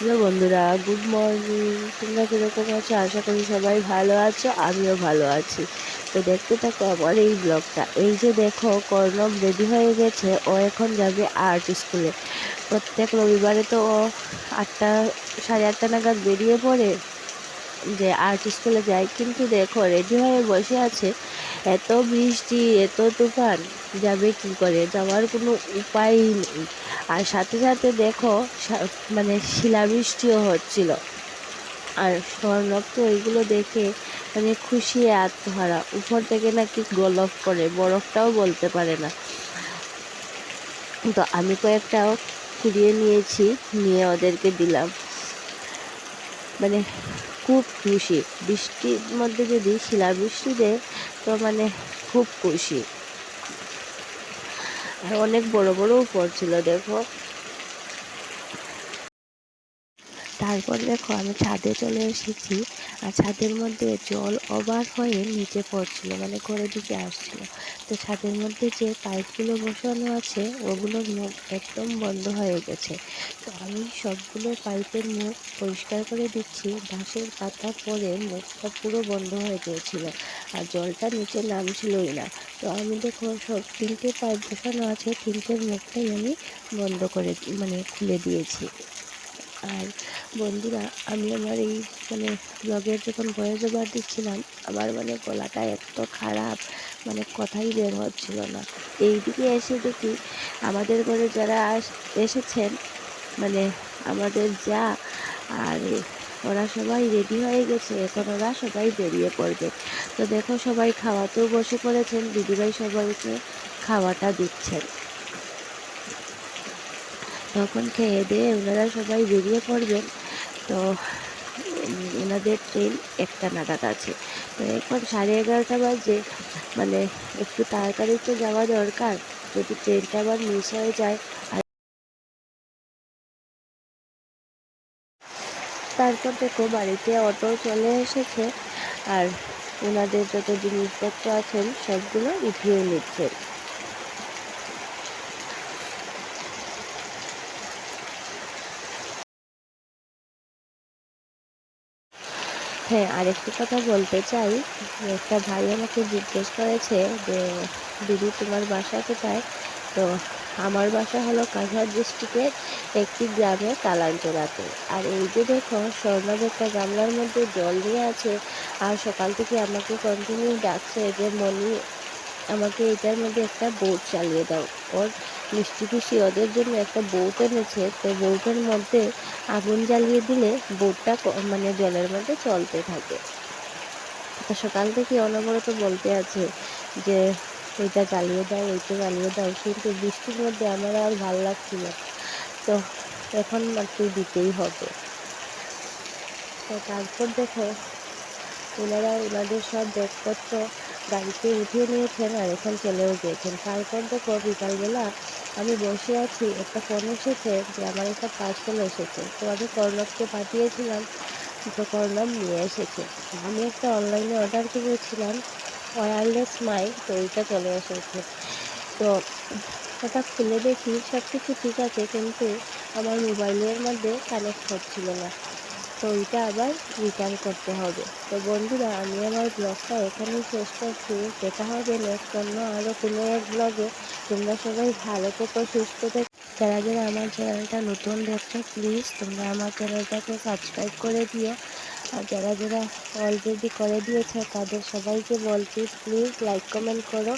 Hello বন্ধুরা, good morning. তোমরা কীরকম আছো? আশা করি সবাই ভালো আছো, আমিও ভালো আছি। তো দেখতে থাকো আমার এই ব্লগটা। এই যে দেখো, কর্ণব রেডি হয়ে গেছে। ও এখন যাবে আর্ট স্কুলে প্রত্যেক রবিবারে তো ও আটটা, সাড়ে আটটা নাগাদ বেরিয়ে পড়ে যে আর্ট স্কুলে যায়। কিন্তু দেখো রেডি হয়ে বসে আছে। এত বৃষ্টি, এত তুফান, যাবে কি করে? যাওয়ার কোনো উপায়ই নেই। আর সাথে সাথে দেখো মানে শিলাবৃষ্টিও হচ্ছিল। আর স্বর্ণব তো ওইগুলো দেখে মানে খুশি, আত্মহারা। উপর থেকে নাকি গলফ করে বরফটাও বলতে পারে না। তো আমি কয়েকটাও কুড়িয়ে নিয়েছি, নিয়ে ওদেরকে দিলাম। মানে খুব খুশি। বৃষ্টির মধ্যে যদি শিলাবৃষ্টি দেয়, তো মানে খুব খুশি। আর অনেক বড় বড়ও পড়ছিল দেখো। তারপর দেখো আমি ছাদে চলে এসেছি আর ছাদের মধ্যে জল অবার হয়ে নিচে পড়ছিল মানে ঘরের দিকে আসছিল। তো ছাদের মধ্যে যে পাইপগুলো বসানো আছে, ওগুলোর মুখ একদম বন্ধ হয়ে গেছে। তো আমি সবগুলো পাইপের মুখ পরিষ্কার করে দিচ্ছি, বাঁশের পাতা পরে মুখটা পুরো বন্ধ হয়ে গিয়েছিল আর জলটা নিচে নামছিলই না। তো আমি দেখো সব তিনটে পাইপ বসানো আছে, তিনটের মুখটাই আমি বন্ধ করে মানে খুলে দিয়েছি। আর বন্ধুরা, আমি আমার এই মানে ব্লগের যখন ভয়েস ওভার দিচ্ছিলাম, আমার মানে গলাটা এত খারাপ মানে কথাই বের হচ্ছিল না। এইদিকে এসে দেখি আমাদের ঘরে যারা এসেছেন মানে আমাদের যা, আর ওরা সবাই রেডি হয়ে গেছে, এখন ওরা সবাই বেরিয়ে পড়বে। তো দেখো সবাই খাওয়াতেও বসে পড়েছেন, দিদিভাই সবাইকে খাওয়াটা দিচ্ছেন। তখন খেয়ে দিয়ে ওনারা সবাই বেরিয়ে পড়বেন। তো ওনাদের ট্রেন একটা নাগাদ আছে। তো এখন সাড়ে এগারোটা বাজে মানে একটু তাড়াতাড়ি তো যাওয়া দরকার, যদি ট্রেনটা আবার মিস হয়ে যায়। আর তারপর দেখো বাড়িতে অটো চলে এসেছে, আর ওনাদের যত জিনিসপত্র আছেন, সবগুলো উঠিয়ে নিচ্ছেন হ্যাঁ আরেকটি কথা বলতে চাই। একটা ভাই আমাকে জিজ্ঞেস করেছে যে, দিদি, তোমার বাসা কোথায়? তো আমার বাসা হলো কাছাড় ডিস্ট্রিক্টের একটি গ্রামে কালাঞ্চলাতে আর এই যে দেখো স্বর্ণব একটা গামলার মধ্যে জল নিয়ে আছে আর সকাল থেকে আমাকে কন্টিনিউ ডাকছে যে মনি আমাকে এটার মধ্যে একটা বোট চালিয়ে দাও। ওর মিষ্টি খুশি ওদের জন্য একটা বোট এনেছে। তো বোটের মধ্যে আগুন জ্বালিয়ে দিলে বোটটা মানে জলের মধ্যে চলতে থাকে। তো সকাল থেকে অনবরত বলতে আছে যে এইটা জ্বালিয়ে দাও, এইটা জ্বালিয়ে দাও। কিন্তু বৃষ্টির মধ্যে আমার আর ভালো লাগছিল তো এখন মাত্র দিতেই হবে। তো তারপর দেখো, ওনারা ওনাদের সব ব্যাগপত্র গাড়িতে উঠিয়ে নিয়েছেন আর এখন চলেও গিয়েছেন। তারপর দেখো বিকালবেলা আমি বসে আছি, একটা ফোন এসেছে যে আমার একটা পার্সেল এসেছে। তো আমি কর্ণবকে পাঠিয়েছিলাম, তো কর্ণব নিয়ে এসেছে। আমি একটা অনলাইনে অর্ডার করেছিলাম ওয়্যারলেস মাইক তো ওইটা চলে এসেছে। তো ওটা খুলে দেখি সব কিছু ঠিক আছে, কিন্তু আমার মোবাইলের মধ্যে কানেক্ট হচ্ছিল না। তো ওইটা আবার রিটার্ন করতে হবে। তো বন্ধুরা, আমি আমার ব্লগটা এখানেই শেষ করছি। দেখা হবে নেক্সট অন্য আরও কোনো এক ব্লগে তোমরা সবাই ভালো থেকো, সুস্থ থেকো। যারা যারা আমার চ্যানেলটা নতুন দেখছ প্লিজ তোমরা আমার চ্যানেলটাকে সাবস্ক্রাইব করে দিও। আর যারা যারা অলরেডি করে দিয়েছে, তাদের সবাইকে বলছি প্লিজ লাইক কমেন্ট করো।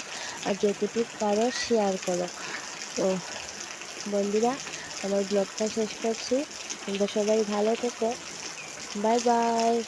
আর যেটুকু পারো শেয়ার করো। তো বন্ধুরা, আমার ব্লগটা শেষ করছি। তোমরা সবাই ভালো থেকো। Bye bye.